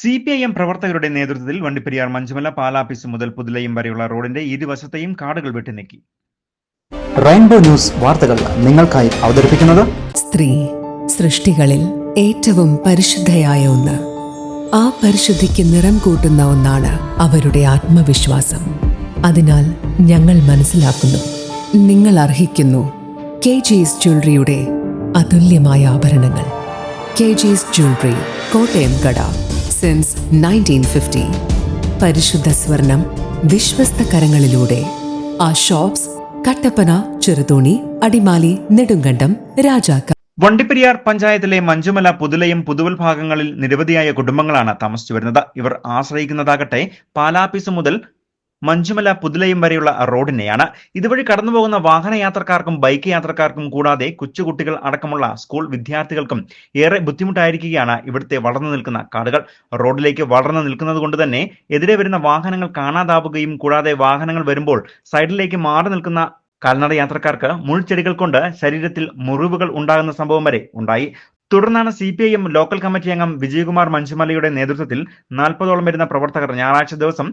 C P I M പ്രവർത്തകരുടെ നേതൃത്വത്തിൽ വണ്ടിപ്പെരിയാർ മഞ്ചുമല പാലാപ്പിസ് മുതൽ പുതുലയും വരെയുള്ള റോഡിന്റെ ഇരുവശത്തെയും കാടുകൾ വെട്ടിനീക്കി. റെയിൻബോ ന്യൂസ് വാർത്തകൾ നിങ്ങൾക്കായി അവതരിപ്പിക്കുന്നത് സ്ത്രീ സൃഷ്ടികളിൽ ഏറ്റവും പരിശുദ്ധയായ ഒന്ന്. ആ പരിശുദ്ധിക്ക് നിറം കൂട്ടുന്ന ഒന്നാണ് അവരുടെ ആത്മവിശ്വാസം. അതിനാൽ ഞങ്ങൾ മനസ്സിലാക്കുന്നു. നിങ്ങൾ അർഹിക്കുന്നു കെ ജിസ് ജ്വല്ലറിയുടെ അതുല്യമായ ആഭരണങ്ങൾ. കെ ജിസ് ജ്വല്ലറി കോട്ടയം കട. സിൻസ് നയന്റീൻ ഫിഫ്റ്റി പരിശുദ്ധ സ്വർണം വിശ്വസ്ത കരങ്ങളിലൂടെ. ആ ഷോപ്സ് കട്ടപ്പന ചെറുതോണി അടിമാലി നെടുങ്കണ്ടം രാജാക്ക. വണ്ടിപ്പെരിയാർ പഞ്ചായത്തിലെ മഞ്ചുമല പുതുലയും പുതുവൽ ഭാഗങ്ങളിൽ നിരവധിയായ കുടുംബങ്ങളാണ് താമസിച്ചു വരുന്നത്. ഇവർ ആശ്രയിക്കുന്നതാകട്ടെ പാലാപ്പീസ് മുതൽ മഞ്ചുമല പുതുലയും വരെയുള്ള റോഡിനെയാണ്. ഇതുവഴി കടന്നുപോകുന്ന വാഹന യാത്രക്കാർക്കും ബൈക്ക് യാത്രക്കാർക്കും കൂടാതെ കൊച്ചുകുട്ടികൾ അടക്കമുള്ള സ്കൂൾ വിദ്യാർത്ഥികൾക്കും ഏറെ ബുദ്ധിമുട്ടായിരിക്കുകയാണ് ഇവിടുത്തെ വളർന്നു നിൽക്കുന്ന കാടുകൾ. റോഡിലേക്ക് വളർന്നു നിൽക്കുന്നത് കൊണ്ട് തന്നെ എതിരെ വരുന്ന വാഹനങ്ങൾ കാണാതാവുകയും കൂടാതെ വാഹനങ്ങൾ വരുമ്പോൾ സൈഡിലേക്ക് മാറി നിൽക്കുന്ന കാൽനട യാത്രക്കാർക്ക് മുൾച്ചെടികൾ കൊണ്ട് ശരീരത്തിൽ മുറിവുകൾ ഉണ്ടാകുന്ന സംഭവം വരെ ഉണ്ടായി. തുടർന്നാണ് C P I M local committee അംഗം വിജയകുമാർ മഞ്ചുമലയുടെ നേതൃത്വത്തിൽ നാൽപ്പതോളം വരുന്ന പ്രവർത്തകർ ഞായറാഴ്ച ദിവസം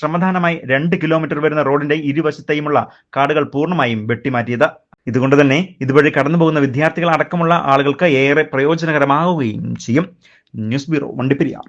ശ്രമദാനമായി രണ്ട് കിലോമീറ്റർ വരുന്ന റോഡിന്റെ ഇരുവശത്തെയുമുള്ള കാടുകൾ പൂർണമായും വെട്ടിമാറ്റിയത്. ഇതുകൊണ്ട് തന്നെ ഇതുവഴി കടന്നുപോകുന്ന വിദ്യാർത്ഥികൾ അടക്കമുള്ള ആളുകൾക്ക് ഏറെ പ്രയോജനകരമാവുകയും ചെയ്യും. News bureau Vandiperiyar.